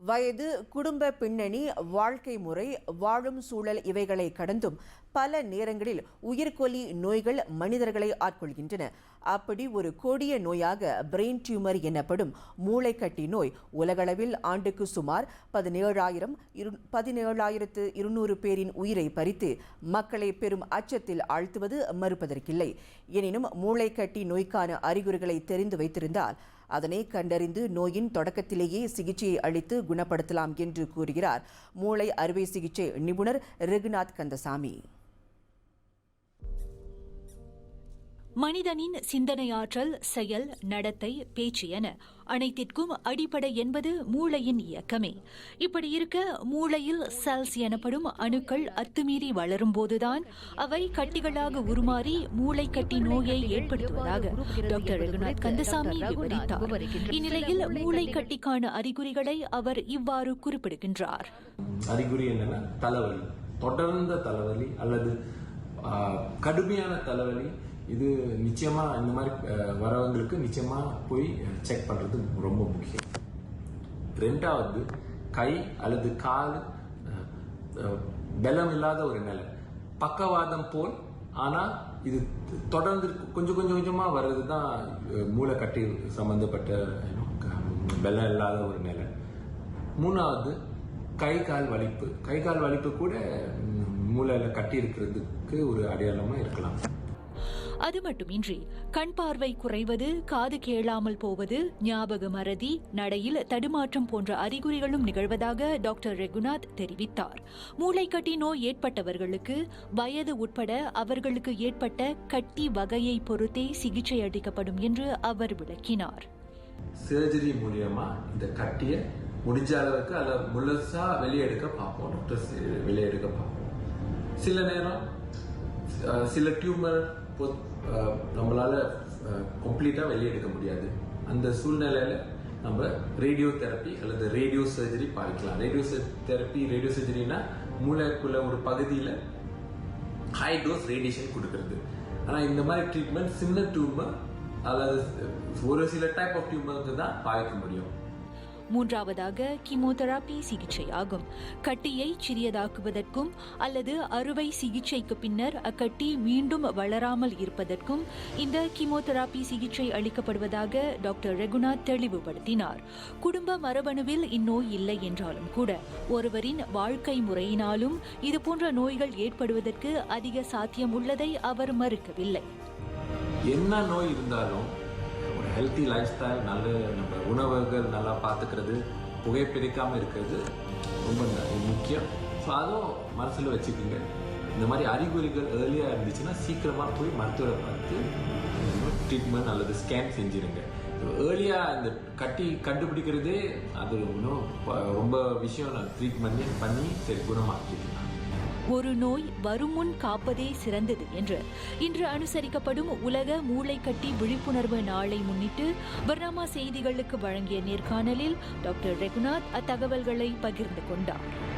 வயது குடும்ப பின்னணி வாழ்க்கை முறை வாழும் சூழல் இவைகளை கடந்தும் பல நேரங்களில் உயிர்கொல்லி நோய்கள் மனிதர்களை ஆட்கொள்கின்றன. அப்படி ஒரு கொடிய நோயாக பிரெயின் டியூமர் எனப்படும் மூளைக்கட்டி நோய் உலகளவில் ஆண்டுக்கு சுமார் பதினேழாயிரம் இரு பதினேழாயிரத்து இருநூறு பேரின் உயிரை பறித்து மக்களை பெரும் அச்சத்தில் ஆழ்த்துவது மறுப்பதற்கில்லை. எனினும் மூளைக்கட்டி நோய்க்கான அறிகுறிகளை தெரிந்து வைத்திருந்தால் அதனை கண்டறிந்து நோயின் தொடக்கத்திலேயே சிகிச்சையை அளித்து குணப்படுத்தலாம் என்று கூறுகிறார் மூளை அறுவை சிகிச்சை நிபுணர் ரகுநாத் கந்தசாமி. மனிதனின் சிந்தனையாற்றல் செயல் நடத்தை பேச்சு என அனைத்திற்கும் அடிப்படை என்பது மூளையின் இயக்கமே. இப்படி இருக்க மூளையில் செல்ஸ் எனப்படும் அணுக்கள் அத்துமீறி வளரும் போதுதான் அவை கட்டிகளாக உருமாறி மூளைக்கட்டி நோயை ஏற்படுத்துவதாக டாக்டர் ரகுநாத் கந்தசாமி விவரித்தார். இந்நிலையில் மூளைக்கட்டிக்கான அறிகுறிகளை அவர் இவ்வாறு குறிப்பிடுகின்றார். அறிகுறி என்னன்னா தலைவலி. தொடர்ந்த தலைவலி அல்லது கடுமையான தலைவலி இது நிச்சயமா இந்த மாதிரி வரவங்களுக்கு நிச்சயமா போய் செக் பண்றது ரொம்ப முக்கியம். ரெண்டாவது கை அல்லது கால் பலம் இல்லாத ஒரு நிலை. பக்கவாதம் போல் ஆனா இது தொடர்ந்து கொஞ்சம் கொஞ்சம் கொஞ்சமா வர்றது தான் மூளைக்கட்டி சம்பந்தப்பட்ட பலம் இல்லாத ஒரு நிலை. மூணாவது கை கால் வலிப்பு. கை கால் வலிப்பு கூட மூளையில் மூளையில கட்டி இருக்கிறதுக்கு ஒரு அடையாளமா இருக்கலாம். அது மட்டுமின்றி கண் பார்வை குறைவது காது கேளாமல் போவது ஞாபக மறதி நடையில் தடுமாற்றம் போன்ற அறிகுறிகளும் நிகழ்வதாக டாக்டர் ரெகுநாத் தெரிவித்தார். மூளைக்கட்டி நோய் ஏற்பட்டவர்களுக்கு வயது உட்பட அவர்களுக்கு ஏற்பட்ட கட்டி வகையை பொறுத்தே சிகிச்சை அளிக்கப்படும் என்று அவர் விளக்கினார். சர்ஜரி மூலியமா இந்த கட்டியை முடிஞ்ச அளவுக்கு அதை முழுசா வெளியெடுக்க பார்ப்போம். டாக்டர்ஸ் வெளியெடுக்க பார்ப்போம். சில நேரம் சில டியூமர் நம்மளால் கம்ப்ளீட்டாக வெளியே வெளியெடுக்க முடியாது. அந்த சூழ்நிலையில் நம்ம ரேடியோ தெரப்பி அல்லது ரேடியோ சர்ஜரி பார்க்கலாம். ரேடியோ தெரப்பி ரேடியோ சர்ஜரினா மூளைக்குள்ள ஒரு பகுதியில் ஹை டோஸ் ரேடியேஷன் கொடுக்கறது. ஆனால் இந்த மாதிரி ட்ரீட்மெண்ட் சின்ன டியூமர் அல்லது ஒரு சில டைப் ஆஃப் டியூமருக்கு தான் பாய்க்க முடியும். மூன்றாவதாக கீமோதெரபி சிகிச்சையாகும். கட்டியை சிறியதாக்குவதற்கும் அல்லது அறுவை சிகிச்சைக்கு பின்னர் அக்கட்டி மீண்டும் வளராமல் இருப்பதற்கும் இந்த கீமோதெராபி சிகிச்சை அளிக்கப்படுவதாக டாக்டர் ரகுநாத் தெளிவுபடுத்தினார். குடும்ப மரபணுவில் இந்நோய் இல்லை என்றாலும் கூட ஒருவரின் வாழ்க்கை முறையினாலும் இதுபோன்ற நோய்கள் ஏற்படுவதற்கு அதிக சாத்தியம் உள்ளதை அவர் மறுக்கவில்லை. என்ன நோய் இருந்தாலும் ஹெல்த்தி லைஃப் ஸ்டைல் நல்ல நம்ம உணவுகள் நல்லா பார்த்துக்கிறது புகைப்பிடிக்காமல் இருக்கிறது ரொம்ப முக்கியம். ஸோ அதுவும் மனசில் வச்சுக்கோங்க. இந்த மாதிரி அறிகுறிகள் ஏர்லியாக இருந்துச்சுன்னா சீக்கிரமாக போய் மருத்துவரை பார்த்து ட்ரீட்மெண்ட் அல்லது ஸ்கேன் செஞ்சிருங்க. ஏர்லியாக இந்த கட்டி கண்டுபிடிக்கிறதே அது இன்னும் ரொம்ப விஷயம். நான் ட்ரீட்மெண்ட் பண்ணி சரி குணமாக்கிடுறாங்க ஒரு நோய் வருமுன் காப்பதே சிறந்தது என்று. இன்று அனுசரிக்கப்படும் உலக மூளைக்கட்டி விழிப்புணர்வு நாளை முன்னிட்டு பர்னாமா செய்திகளுக்கு வழங்கிய நேர்காணலில் டாக்டர் ரகுநாத் அத்தகவல்களை பகிர்ந்து கொண்டார்.